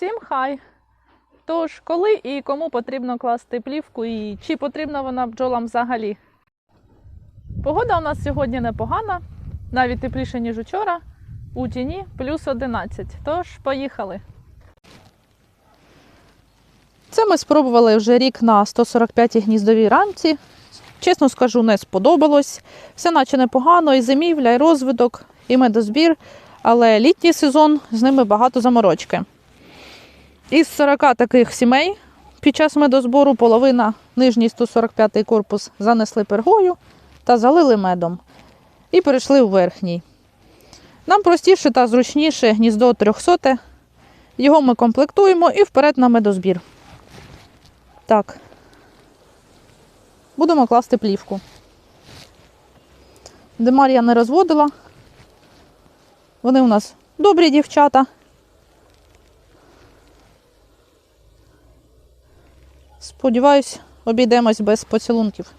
Всім хай! Тож, коли і кому потрібно класти плівку, і чи потрібна вона бджолам взагалі? Погода у нас сьогодні непогана, навіть тепліше, ніж учора. У тіні плюс 11. Тож, поїхали. Це ми спробували вже рік на 145 гніздовій рамці. Чесно скажу, не сподобалось. Все наче непогано, і зимівля, і розвиток, і медозбір. Але літній сезон з ними багато заморочки. Із 40 таких сімей під час медозбору половина нижній 145 корпус занесли пергою та залили медом. І перейшли у верхній. Нам простіше та зручніше гніздо 300. Його ми комплектуємо і вперед на медозбір. Так. Будемо класти плівку. Демар я не розводила. Вони у нас добрі дівчата. Сподіваюсь, обійдемось без поцілунків.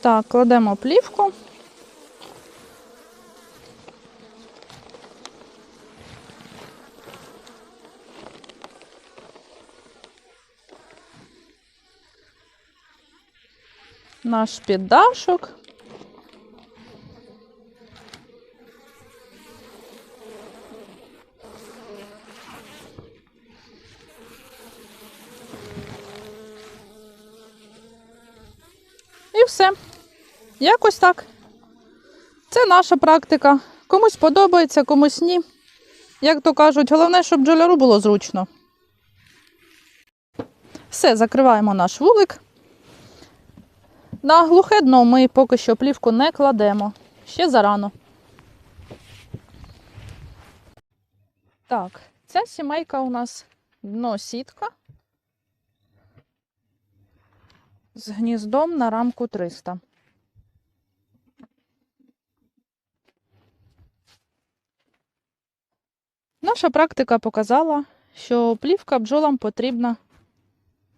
Так, кладемо плівку. Наш піддашок. Все. Якось так. Це наша практика. Комусь подобається, комусь ні. Як то кажуть, головне, щоб бджоляру було зручно. Все, закриваємо наш вулик. На глухе дно ми поки що плівку не кладемо. Ще зарано. Так, ця сімейка у нас дно сітка з гніздом на рамку 300. Наша практика показала, що плівка бджолам потрібна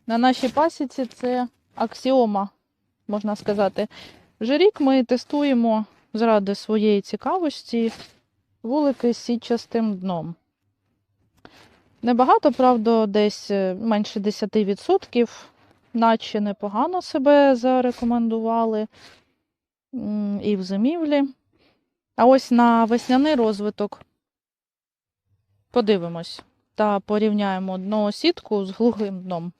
на нашій пасіці це аксіома, можна сказати. Вже рік ми тестуємо заради своєї цікавості вулики з сітчастим дном. Небагато, правда, десь е, менше 10%, наче непогано себе зарекомендували і в зимівлі. А ось на весняний розвиток подивимось та порівняємо дно сітку з глухим дном.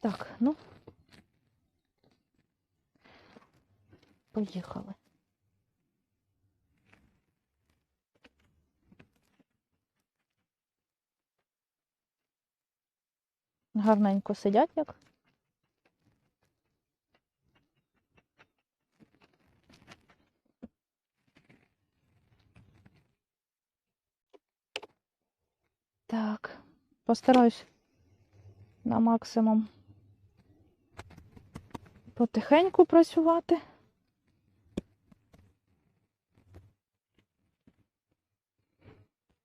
Так, ну. Поїхали. Гарненько сидять як. Так, постараюсь на максимум потихеньку працювати.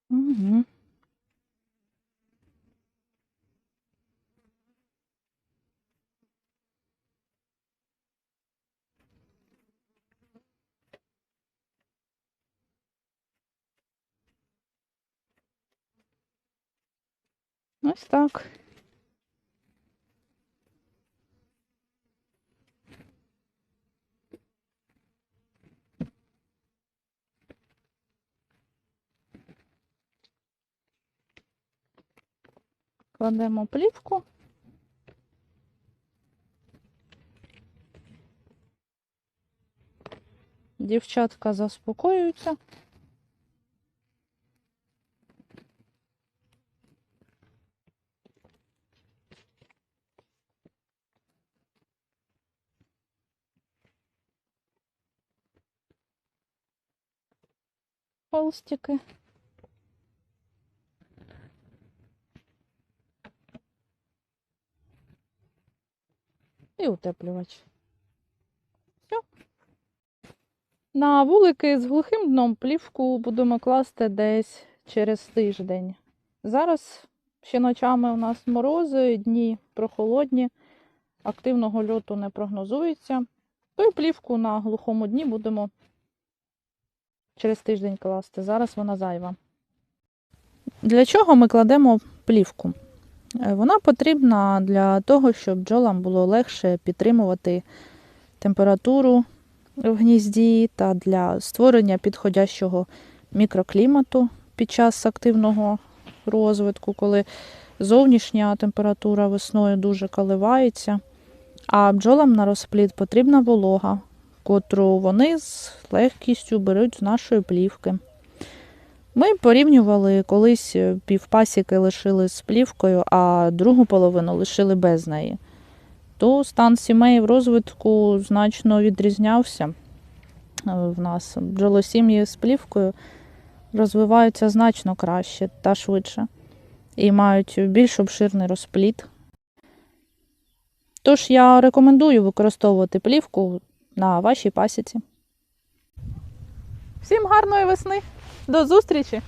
Угу. Ось так. Кладемо плівку. Дівчатка заспокоюються. Холстики. І утеплювач. Все. На вулики з глухим дном плівку будемо класти десь через тиждень. Зараз ще ночами у нас морози, дні прохолодні, активного льоту не прогнозується. То й плівку на глухому дні будемо через тиждень класти. Зараз вона зайва. Для чого ми кладемо плівку? Е, Вона потрібна для того, щоб бджолам було легше підтримувати температуру в гнізді та для створення підходящого мікроклімату під час активного розвитку, коли зовнішня температура весною дуже коливається, а бджолам на розплід потрібна волога, котру вони з легкістю беруть з нашої плівки. Ми порівнювали колись е, півпасіки лишили з плівкою, а другу половину лишили без неї. То стан сімей в розвитку значно відрізнявся е, в нас. Бджолосім'ї з плівкою розвиваються значно краще та швидше і мають більш обширний розплід. Тож я рекомендую використовувати плівку на вашій пасіці. Всім гарної весни! До зустрічі!